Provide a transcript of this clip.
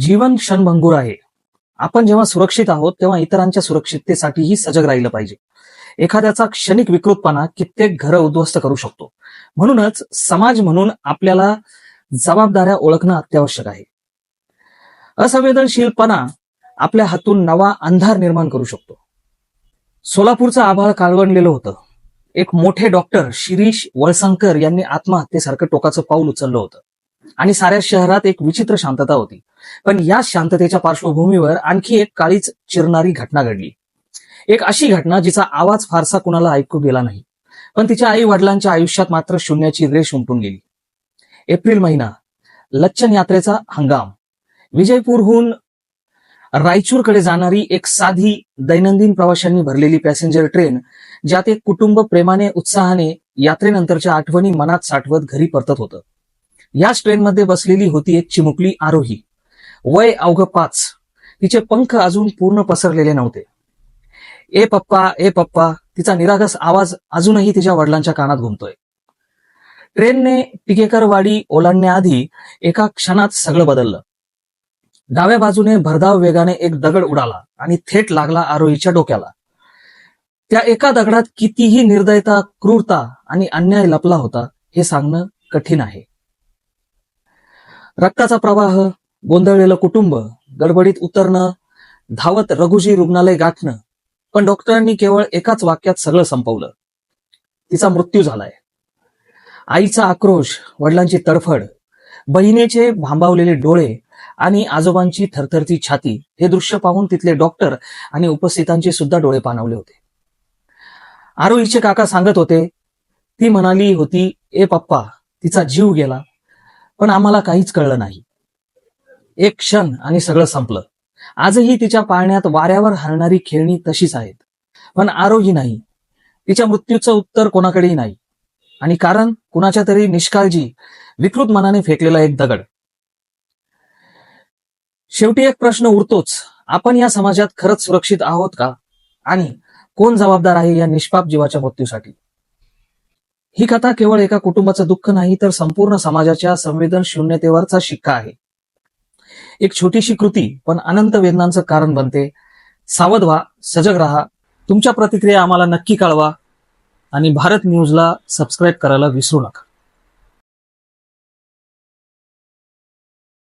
जीवन क्षणभंगूर आहे. आपण जेव्हा सुरक्षित आहोत तेव्हा इतरांच्या सुरक्षिततेसाठीही सजग राहिलं पाहिजे. एखाद्याचा क्षणिक विकृतपणा कित्येक घरं उद्ध्वस्त करू शकतो. म्हणूनच समाज म्हणून आपल्याला जबाबदाऱ्या ओळखणं अत्यावश्यक आहे. असंवेदनशीलपणा आपल्या हातून नवा अंधार निर्माण करू शकतो. सोलापूरचं आभाळ काळवणलेलं होतं. एक मोठे डॉक्टर शिरीष वळसंकर यांनी आत्महत्येसारखं टोकाचं पाऊल उचललं होतं. आणि साऱ्या शहरात एक विचित्र शांतता होती. पण या शांततेच्या पार्श्वभूमीवर आणखी एक काळीच चिरणारी घटना घडली. एक अशी घटना जिचा आवाज फारसा कुणाला ऐकू गेला नाही पण तिच्या आई वडिलांच्या आयुष्यात मात्र शून्याची रेष उमटून गेली. एप्रिल महिना लच्छन यात्रेचा हंगाम. विजयपूरहून रायचूरकडे जाणारी एक साधी दैनंदिन प्रवाशांनी भरलेली पॅसेंजर ट्रेन ज्यात एक कुटुंब प्रेमाने उत्साहाने यात्रेनंतरच्या आठवणी मनात साठवत घरी परतत होतं. याच ट्रेनमध्ये बसलेली होती एक चिमुकली आरोही. वय अवघ पाच. तिचे पंख अजून पूर्ण पसरलेले नव्हते. ए पप्पा ए पप्पा तिचा निरागस आवाज अजूनही तिच्या वडिलांच्या कानात घुमतोय. ट्रेनने टिकेकरवाडी ओलांडण्याआधी एका क्षणात सगळं बदललं. डाव्या बाजूने भरधाव वेगाने एक दगड उडाला आणि थेट लागला आरोहीच्या डोक्याला. त्या एका दगडात कितीही निर्दयता क्रूरता आणि अन्याय लपला होता हे सांगणं कठीण आहे. रक्ताचा प्रवाह गोंधळलेलं कुटुंब गडबडीत उतरणं धावत रघुजी रुग्णालय गाठणं पण डॉक्टरांनी केवळ एकाच वाक्यात सगळं संपवलं. तिचा मृत्यू झालाय. आईचा आक्रोश वडिलांची तडफड बहिणीचे भांबावलेले डोळे आणि आजोबांची थरथरती छाती हे दृश्य पाहून तिथले डॉक्टर आणि उपस्थितांचे सुद्धा डोळे पाणावले होते. आरोहीचे काका सांगत होते ती म्हणाली होती ए पप्पा तिचा जीव गेला पण आम्हाला काहीच कळलं नाही. एक क्षण आणि सगळं संपलं. आजही तिच्या पाळण्यात वाऱ्यावर हरणारी खेळणी तशीच आहेत. पण आरोही नाही. तिच्या मृत्यूचं उत्तर कोणाकडेही नाही. आणि कारण कुणाच्या तरी निष्काळजी विकृत मनाने फेकलेला एक दगड. शेवटी एक प्रश्न उरतोच. आपण या समाजात खरंच सुरक्षित आहोत का? आणि कोण जबाबदार आहे या निष्पाप जीवाच्या मृत्यूसाठी? ही कथा केवळ एका कुटुंबाचं दुःख नाही तर संपूर्ण समाजाच्या संवेदन शून्यतेवरचा शिक्का आहे. एक छोटीशी कृती पण अनंत वेदनांचं कारण बनते. सावध व्हा सजग राहा. तुमच्या प्रतिक्रिया आम्हाला नक्की कळवा. आणि भारत न्यूजला सबस्क्राईब करायला विसरू नका.